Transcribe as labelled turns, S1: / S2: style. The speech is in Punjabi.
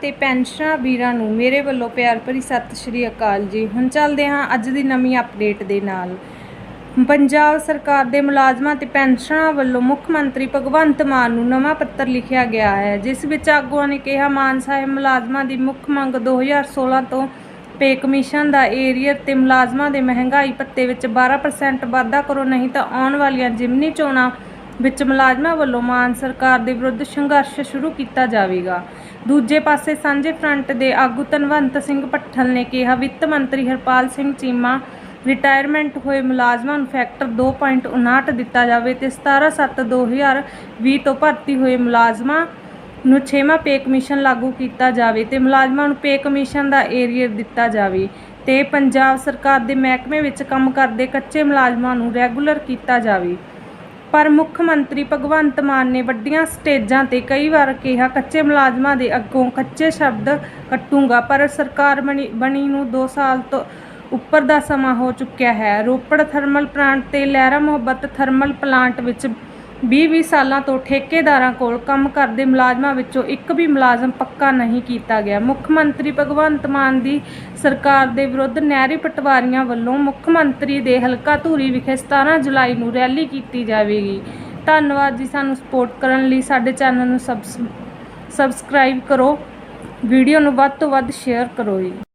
S1: ਤੇ ਪੈਨਸ਼ਨਰ ਵੀਰਾਂ ਨੂੰ ਮੇਰੇ ਵੱਲੋਂ ਪਿਆਰ ਭਰੀ ਸਤਿ ਸ਼੍ਰੀ ਅਕਾਲ ਜੀ। ਹੁਣ ਚੱਲਦੇ ਹਾਂ ਅੱਜ ਦੀ ਨਵੀਂ ਅਪਡੇਟ ਦੇ ਨਾਲ। ਪੰਜਾਬ ਸਰਕਾਰ ਦੇ ਮੁਲਾਜ਼ਮਾਂ ਤੇ ਪੈਨਸ਼ਨਰਾਂ ਵੱਲੋਂ ਮੁੱਖ ਮੰਤਰੀ ਭਗਵੰਤ ਮਾਨ ਨੂੰ ਨਵਾਂ ਪੱਤਰ ਲਿਖਿਆ ਗਿਆ ਹੈ, ਜਿਸ ਵਿੱਚ ਆਗੂਆਂ ਨੇ ਕਿਹਾ, ਮਾਨ ਸਾਹਿਬ ਮੁਲਾਜ਼ਮਾਂ ਦੀ ਮੁੱਖ ਮੰਗ 2016 ਤੋਂ ਪੇ ਕਮਿਸ਼ਨ ਦਾ ਏਰੀਅਰ ਤੇ ਮੁਲਾਜ਼ਮਾਂ ਦੇ ਮਹਿੰਗਾਈ ਭੱਤੇ ਵਿੱਚ 12% ਵਾਧਾ ਕਰੋ, ਨਹੀਂ ਤਾਂ ਆਉਣ ਵਾਲੀਆਂ ਜਿਮਨੀ ਚੋਣਾਂ ਵਿੱਚ ਮੁਲਾਜ਼ਮਾਂ ਵੱਲੋਂ ਮਾਨ ਸਰਕਾਰ ਦੇ ਵਿਰੁੱਧ ਸੰਘਰਸ਼ ਸ਼ੁਰੂ ਕੀਤਾ ਜਾਵੇਗਾ। ਦੂਜੇ ਪਾਸੇ ਸਾਂਝੇ ਫਰੰਟ ਦੇ ਆਗੂ ਧਨਵੰਤ ਸਿੰਘ ਭੱਠਲ ਨੇ ਕਿਹਾ, ਵਿੱਤ ਮੰਤਰੀ ਹਰਪਾਲ ਸਿੰਘ ਚੀਮਾ ਰਿਟਾਇਰਮੈਂਟ ਹੋਏ ਮੁਲਾਜ਼ਮਾਂ ਨੂੰ ਫੈਕਟਰ 2.59 ਦਿੱਤਾ ਜਾਵੇ ਤੇ 17/7/2020 ਤੋਂ ਭਰਤੀ ਹੋਏ ਮੁਲਾਜ਼ਮਾਂ ਨੂੰ ਛੇਵਾਂ ਪੇ ਕਮਿਸ਼ਨ ਲਾਗੂ ਕੀਤਾ ਜਾਵੇ ਤੇ ਮੁਲਾਜ਼ਮਾਂ ਨੂੰ ਪੇ ਕਮਿਸ਼ਨ ਦਾ ਏਰੀਅਰ ਦਿੱਤਾ ਜਾਵੇ ਤੇ ਪੰਜਾਬ ਸਰਕਾਰ ਦੇ ਮਹਿਕਮੇ ਵਿੱਚ ਕੰਮ ਕਰਦੇ ਕੱਚੇ ਮੁਲਾਜ਼ਮਾਂ ਨੂੰ ਰੈਗੂਲਰ ਕੀਤਾ ਜਾਵੇ। ਪਰ ਮੁੱਖ ਮੰਤਰੀ ਭਗਵੰਤ ਮਾਨ ਨੇ ਵੱਡੀਆਂ ਸਟੇਜਾਂ ਤੇ ਕਈ ਵਾਰ ਕਿਹਾ, ਕੱਚੇ ਮੁਲਾਜ਼ਮਾਂ ਦੇ ਅੱਗੋਂ ਕੱਚੇ ਸ਼ਬਦ ਕੱਟੂਗਾ, ਪਰ ਸਰਕਾਰ ਬਣੀ ਬਣੀ ਨੂੰ 2 ਸਾਲ ਤੋਂ ਉੱਪਰ ਦਾ ਸਮਾਂ ਹੋ ਚੁੱਕਿਆ ਹੈ। ਰੋਪੜ ਥਰਮਲ ਪਲਾਂਟ ਤੇ ਲਹਿਰਾ ਮੁਹੱਬਤ ਥਰਮਲ ਪਲਾਂਟ ਵਿੱਚ 20-20 ਸਾਲਾਂ ਤੋਂ ਠੇਕੇਦਾਰਾਂ ਕੋਲ ਕੰਮ ਕਰਦੇ ਮੁਲਾਜ਼ਮਾਂ ਵਿੱਚੋਂ ਇੱਕ ਵੀ ਮੁਲਾਜ਼ਮ ਪੱਕਾ ਨਹੀਂ ਕੀਤਾ ਗਿਆ। ਮੁੱਖ ਮੰਤਰੀ ਭਗਵੰਤ ਮਾਨ ਦੀ ਸਰਕਾਰ ਦੇ ਵਿਰੁੱਧ ਨਹਿਰੀ ਪਟਵਾਰੀਆਂ ਵੱਲੋਂ ਮੁੱਖ ਮੰਤਰੀ ਦੇ ਹਲਕਾ ਧੂਰੀ ਵਿਖੇ 17 ਜੁਲਾਈ ਨੂੰ ਰੈਲੀ ਕੀਤੀ ਜਾਵੇਗੀ। ਧੰਨਵਾਦ ਜੀ ਸਾਨੂੰ ਸਪੋਰਟ ਕਰਨ ਲਈ। ਸਾਡੇ ਚੈਨਲ ਨੂੰ ਸਬਸ- ਸਬਸਕ੍ਰਾਈਬ ਕਰੋ। ਵੀਡੀਓ ਨੂੰ ਵੱਧ ਤੋਂ ਵੱਧ ਸ਼ੇਅਰ ਕਰੋ ਜੀ।